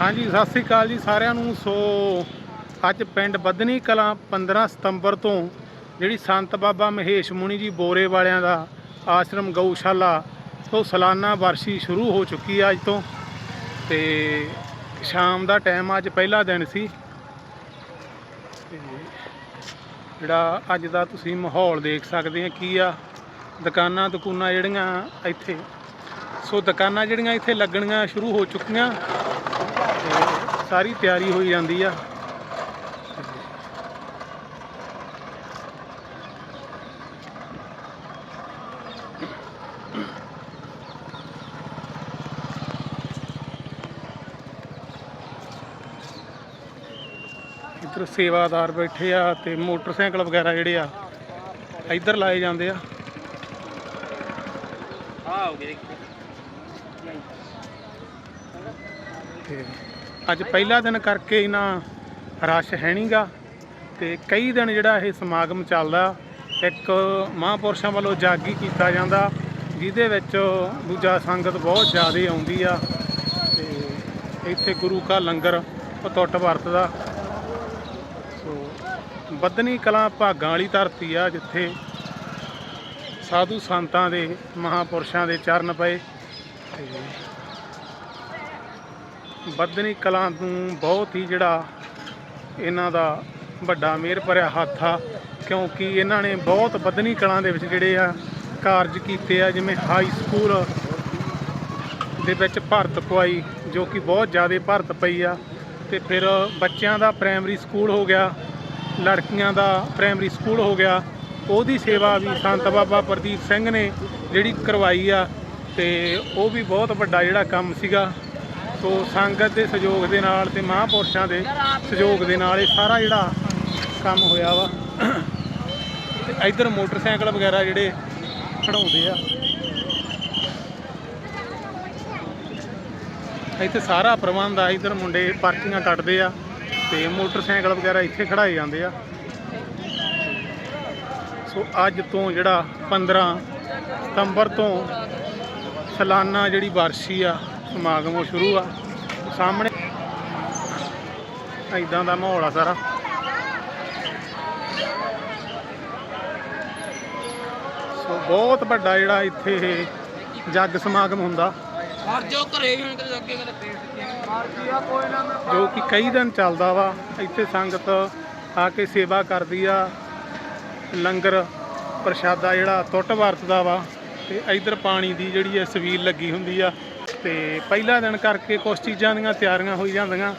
ਹਾਂਜੀ, ਸਤਿ ਸ੍ਰੀ ਅਕਾਲ ਜੀ ਸਾਰਿਆਂ ਨੂੰ। ਸੋ, ਅੱਜ ਪਿੰਡ ਬੱਦਨੀ ਕਲਾਂ 15 ਸਤੰਬਰ ਤੋਂ ਜਿਹੜੀ ਸੰਤ ਬਾਬਾ ਮਹੇਸ਼ ਮੁਨੀ ਜੀ ਬੋਰੇ ਵਾਲਿਆਂ ਦਾ ਆਸ਼ਰਮ ਗਊਸ਼ਾਲਾ ਤੋਂ ਸਾਲਾਨਾ ਵਰਸ਼ੀ ਸ਼ੁਰੂ ਹੋ ਚੁੱਕੀ ਆ ਅੱਜ ਤੋਂ। ਤੇ ਸ਼ਾਮ ਦਾ ਟਾਈਮ ਅੱਜ ਪਹਿਲਾ ਦਿਨ ਸੀ। ਤੇ ਜਿਹੜਾ ਅੱਜ ਦਾ ਤੁਸੀਂ ਮਾਹੌਲ ਦੇਖ ਸਕਦੇ ਆ, ਕੀ ਆ? ਦੁਕਾਨਾਂ ਦੁਕਾਨਾਂ ਜਿਹੜੀਆਂ ਇੱਥੇ, ਸੋ ਦੁਕਾਨਾਂ ਜਿਹੜੀਆਂ ਇੱਥੇ ਲੱਗਣੀਆਂ ਸ਼ੁਰੂ ਹੋ ਚੁੱਕੀਆਂ। ਤੇ ਸਾਰੀ ਤਿਆਰੀ ਹੋਈ ਜਾਂਦੀ ਆ। ਇੱਧਰ ਸੇਵਾਦਾਰ ਬੈਠੇ ਆ ਤੇ ਮੋਟਰਸਾਈਕਲ ਵਗੈਰਾ ਜਿਹੜੇ ਆ ਇੱਧਰ ਲਾਏ ਜਾਂਦੇ ਆ। ਆ ਹੋ ਗਿਆ ਤੇ ਅੱਜ ਪਹਿਲਾ ਦਿਨ ਕਰਕੇ ਇਹਨਾਂ ਰਸ਼ ਹੈ ਨਹੀਂਗਾ ਤੇ ਕਈ ਦਿਨ ਜਿਹੜਾ ਇਹ ਸਮਾਗਮ ਚੱਲਦਾ, ਇੱਕ ਮਹਾਂਪੁਰਸ਼ਾਂ ਵੱਲੋਂ ਜਾਗੀ ਕੀਤਾ ਜਾਂਦਾ, ਜਿਹਦੇ ਵਿੱਚ ਦੂਜਾ ਸੰਗਤ ਬਹੁਤ ਜ਼ਿਆਦਾ ਆਉਂਦੀ ਆ ਤੇ ਇੱਥੇ ਗੁਰੂ ਕਾ ਲੰਗਰ ਟੁੱਟ ਵਰਤਦਾ। ਸੋ ਬੱਦਨੀ ਕਲਾਂ ਭਾਗਾਂ ਵਾਲੀ ਧਰਤੀ ਆ ਜਿੱਥੇ ਸਾਧੂ ਸੰਤਾਂ ਦੇ ਮਹਾਂਪੁਰਸ਼ਾਂ ਦੇ ਚਰਨ ਪਏ ਤੇ ਬੱਦਨੀ ਕਲਾਂ ਨੂੰ ਬਹੁਤ ਹੀ ਜਿਹੜਾ ਇਹਨਾਂ ਦਾ ਵੱਡਾ ਮਿਹਰ ਭਰਿਆ ਹੱਥ ਆ, ਕਿਉਂਕਿ ਇਹਨਾਂ ਨੇ ਬਹੁਤ ਬੱਦਨੀ ਕਲਾਂ ਦੇ ਵਿੱਚ ਜਿਹੜੇ ਆ ਕਾਰਜ ਕੀਤੇ ਆ, ਜਿਵੇਂ ਹਾਈ ਸਕੂਲ ਦੇ ਵਿੱਚ ਭਰਤ ਪਵਾਈ ਜੋ ਕਿ ਬਹੁਤ ਜ਼ਿਆਦਾ ਭਾਰਤ ਪਈ ਆ, ਤੇ ਫਿਰ ਬੱਚਿਆਂ ਦਾ ਪ੍ਰਾਇਮਰੀ ਸਕੂਲ ਹੋ ਗਿਆ, ਲੜਕੀਆਂ ਦਾ ਪ੍ਰਾਇਮਰੀ ਸਕੂਲ ਹੋ ਗਿਆ, ਉਹਦੀ ਸੇਵਾ ਵੀ ਸੰਤ ਬਾਬਾ ਪ੍ਰਦੀਪ ਸਿੰਘ ਨੇ ਜਿਹੜੀ ਕਰਵਾਈ ਆ, ਤੇ ਉਹ ਵੀ ਬਹੁਤ ਵੱਡਾ ਜਿਹੜਾ ਕੰਮ ਸੀਗਾ। ਸੋ ਸੰਗਤ ਦੇ ਸਹਿਯੋਗ ਦੇ ਨਾਲ ਤੇ ਮਹਾਂਪੁਰਸ਼ਾਂ ਦੇ ਸਹਿਯੋਗ ਦੇ ਨਾਲ ਇਹ ਸਾਰਾ ਜਿਹੜਾ ਕੰਮ ਹੋਇਆ ਵਾ। ਤੇ ਇੱਧਰ ਮੋਟਰਸਾਈਕਲ ਵਗੈਰਾ ਜਿਹੜੇ ਖੜਾਉਂਦੇ ਆ। ਇੱਥੇ ਸਾਰਾ ਪ੍ਰਬੰਧ ਆ, ਇੱਧਰ ਮੁੰਡੇ ਪਾਰਕਿੰਗਾਂ ਕੱਟਦੇ ਆ ਤੇ ਮੋਟਰਸਾਈਕਲ ਵਗੈਰਾ ਇੱਥੇ ਖੜਾਏ ਜਾਂਦੇ ਆ। ਸੋ ਅੱਜ ਤੋਂ ਜਿਹੜਾ 15 ਸਤੰਬਰ ਤੋਂ ਸਾਲਾਨਾ ਜਿਹੜੀ ਵਾਰਸ਼ੀ ਆ ਸਮਾਗਮ ਉਹ ਸ਼ੁਰੂ ਆ। ਸਾਹਮਣੇ ਇਦਾਂ ਦਾ ਮਾਹੌਲ ਆ ਸਾਰਾ। ਸੋ ਬਹੁਤ ਵੱਡਾ ਜਿਹੜਾ ਇੱਥੇ ਇਹ ਜੱਗ ਸਮਾਗਮ ਹੁੰਦਾ। ਹਰ ਜੋ ਘਰੇ ਹੁਣ ਤੇ ਅੱਗੇ ਕਦੇ ਪੇਟ ਮਾਰਦੀ ਆ ਕੋਈ ਨਾ ਜੋ ਕਿ ਕਈ ਦਿਨ ਚੱਲਦਾ ਵਾ ਇੱਥੇ ਸੰਗਤ ਆ ਕੇ ਸੇਵਾ ਕਰਦੀ ਆ। ਲੰਗਰ ਪ੍ਰਸ਼ਾਦਾ ਜਿਹੜਾ ਟੁੱਟ ਵਰਤਦਾ ਵਾ ਤੇ ਇਧਰ ਪਾਣੀ ਦੀ ਜਿਹੜੀ ਹੈ ਸਵੀਲ ਲੱਗੀ ਹੁੰਦੀ ਆ ਤੇ ਪਹਿਲਾ ਦਿਨ ਕਰਕੇ ਕੁਝ ਚੀਜ਼ਾਂ ਦੀਆਂ ਤਿਆਰੀਆਂ ਹੋਈ ਜਾਂਦੀਆਂ।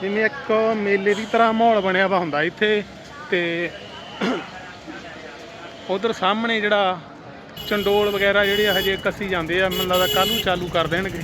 ਜਿਵੇਂ ਇੱਕ ਮੇਲੇ ਦੀ ਤਰ੍ਹਾਂ ਮਾਹੌਲ ਬਣਿਆ ਵਾ ਹੁੰਦਾ ਇੱਥੇ ਤੇ ਉਧਰ ਸਾਹਮਣੇ ਜਿਹੜਾ ਚੰਡੋਲ ਵਗੈਰਾ ਜਿਹੜੇ ਹਜੇ ਕੱਸੀ ਜਾਂਦੇ ਆ, ਮੈਨੂੰ ਲੱਗਦਾ ਕੱਲ੍ਹ ਨੂੰ ਚਾਲੂ ਕਰ ਦੇਣਗੇ।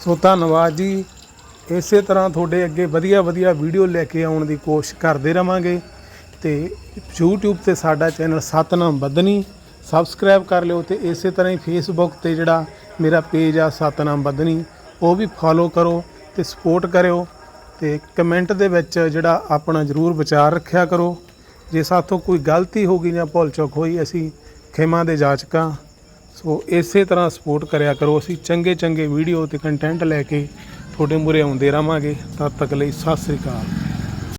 ਸੋ ਧੰਨਵਾਦ ਜੀ। ਇਸੇ ਤਰ੍ਹਾਂ ਤੁਹਾਡੇ ਅੱਗੇ ਵਧੀਆ ਵਧੀਆ ਵੀਡੀਓ ਲੈ ਕੇ ਆਉਣ ਦੀ ਕੋਸ਼ਿਸ਼ ਕਰਦੇ ਰਵਾਂਗੇ। ਤੇ YouTube ਤੇ ਸਾਡਾ ਚੈਨਲ ਸਤਨਾਮ ਬਦਨੀ ਸਬਸਕ੍ਰਾਈਬ ਕਰ ਲਿਓ ਤੇ ਇਸੇ ਤਰ੍ਹਾਂ ਹੀ Facebook ਤੇ ਜਿਹੜਾ ਮੇਰਾ ਪੇਜ ਆ ਸਤਨਾਮ ਬਦਨੀ ਉਹ ਵੀ ਫੋਲੋ ਕਰੋ ਤੇ ਸਪੋਰਟ ਕਰਿਓ ਤੇ ਕਮੈਂਟ ਦੇ ਵਿੱਚ ਜਿਹੜਾ ਆਪਣਾ ਜਰੂਰ ਵਿਚਾਰ ਰੱਖਿਆ ਕਰੋ। ਜੇ ਸਾਥੋਂ ਕੋਈ ਗਲਤੀ ਹੋ ਗਈ ਜਾਂ ਭੁੱਲ ਚੁੱਕ ਹੋਈ, ਅਸੀਂ ਖਿਮਾ ਦੇ ਜਾਚਕਾਂ ਸੋ ਇਸੇ ਤਰ੍ਹਾਂ ਸਪੋਰਟ ਕਰਿਆ ਕਰੋ। ਅਸੀਂ ਚੰਗੇ ਚੰਗੇ ਵੀਡੀਓ ਤੇ ਕੰਟੈਂਟ ਲੈ ਕੇ ਤੁਹਾਡੇ ਮੂਹਰੇ ਆਉਂਦੇ ਰਵਾਂਗੇ ਤਦ ਤੱਕ ਲਈ ਸਤਿ ਸ੍ਰੀ ਅਕਾਲ।